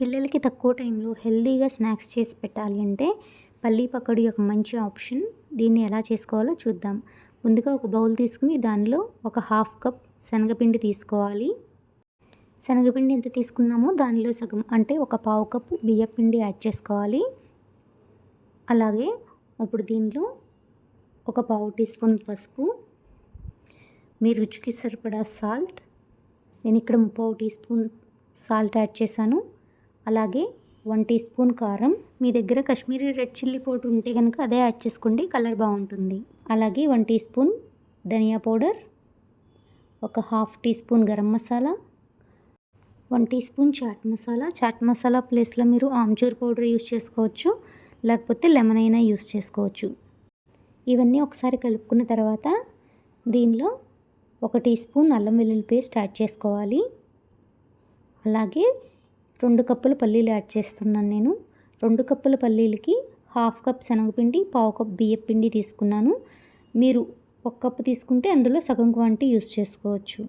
పిల్లలకి తక్కువ టైంలో హెల్తీగా స్నాక్స్ చేసి పెట్టాలి అంటే పల్లీ పకోడీ ఒక మంచి ఆప్షన్. దీన్ని ఎలా చేసుకోవాలో చూద్దాం. ముందుగా ఒక బౌల్ తీసుకుని దానిలో ఒక హాఫ్ కప్ శనగపిండి తీసుకోవాలి. శనగపిండి ఎంత తీసుకున్నామో దానిలో సగం అంటే ఒక పావు కప్పు బియ్యపిండి యాడ్ చేసుకోవాలి. అలాగే ఇప్పుడు దీనిలో ఒక పావు టీ స్పూన్ పసుపు మీ రుచికి సరిపడా సాల్ట్. నేను ఇక్కడ ముప్పావు టీ స్పూన్ సాల్ట్ యాడ్ చేశాను. అలాగే వన్ టీ స్పూన్ కారం. మీ దగ్గర కాశ్మీరీ రెడ్ చిల్లీ పౌడర్ ఉంటే కనుక అదే యాడ్ చేసుకోండి కలర్ బాగుంటుంది. అలాగే వన్ టీ స్పూన్ ధనియా పౌడర్ ఒక half teaspoon garam masala one teaspoon chaat masala. Chaat masala ప్లేస్లో మీరు ఆమ్చూర్ పౌడర్ యూస్ చేసుకోవచ్చు లేకపోతే లెమన్ అయినా యూస్ చేసుకోవచ్చు. ఇవన్నీ ఒకసారి కలుపుకున్న తర్వాత దీనిలో ఒక టీ స్పూన్ అల్లం వెల్లుల్లి పేస్ట్ యాడ్ చేసుకోవాలి. అలాగే రెండు కప్పుల పల్లీలు యాడ్ చేస్తున్నాను నేను. రెండు కప్పుల పల్లీలకి హాఫ్ కప్ శనగపిండి పావు కప్ బియ్యం పిండి తీసుకున్నాను. మీరు ఒక కప్పు తీసుకుంటే అందులో సగం క్వాంటిటీ యూస్ చేసుకోవచ్చు.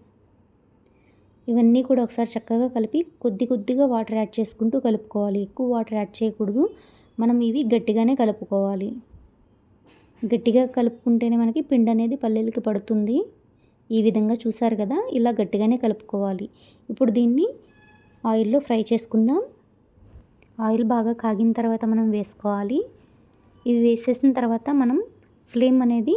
ఇవన్నీ కూడా ఒకసారి చక్కగా కలిపి కొద్ది కొద్దిగా వాటర్ యాడ్ చేసుకుంటూ కలుపుకోవాలి. ఎక్కువ వాటర్ యాడ్ చేయకూడదు. మనం ఇవి గట్టిగానే కలుపుకోవాలి. గట్టిగా కలుపుకుంటేనే మనకి పిండి అనేది పల్లీలకి పడుతుంది. ఈ విధంగా చూసారు కదా? ఇలా గట్టిగానే కలుపుకోవాలి. ఇప్పుడు దీన్ని ఆయిల్లో ఫ్రై చేసుకుందాం. ఆయిల్ బాగా కాగిన తర్వాత మనం వేసుకోవాలి. ఇవి వేసేసిన తర్వాత మనం ఫ్లేమ్ అనేది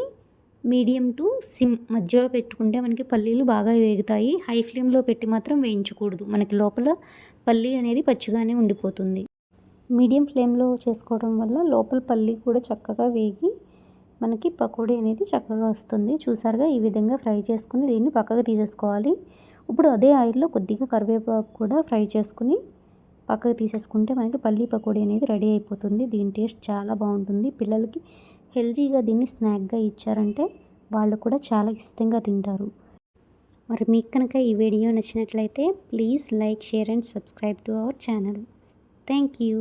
మీడియం టు సిమ్ మధ్యలో పెట్టుకుంటే మనకి పల్లీలు బాగా వేగుతాయి. హై ఫ్లేమ్లో పెట్టి మాత్రం వేయించకూడదు. మనకి లోపల పల్లీ అనేది పచ్చిగానే ఉండిపోతుంది. మీడియం ఫ్లేమ్లో చేసుకోవడం వల్ల లోపల పల్లీ కూడా చక్కగా వేగి మనకి పకోడీ అనేది చక్కగా వస్తుంది. చూసారుగా ఈ విధంగా ఫ్రై చేసుకుని దీన్ని పక్కకు తీసేసుకోవాలి. ఇప్పుడు అదే ఆయిల్లో కొద్దిగా కరివేపాకు కూడా ఫ్రై చేసుకుని పక్కకు తీసేసుకుంటే మనకి పల్లీ పకోడీ అనేది రెడీ అయిపోతుంది. దీని టేస్ట్ చాలా బాగుంటుంది. పిల్లలకి హెల్తీగా దీన్ని స్నాక్గా ఇచ్చారంటే వాళ్ళు కూడా చాలా ఇష్టంగా తింటారు. మరి మీకు కనుక ఈ వీడియో నచ్చినట్లయితే please like share and subscribe to our channel. Thank you.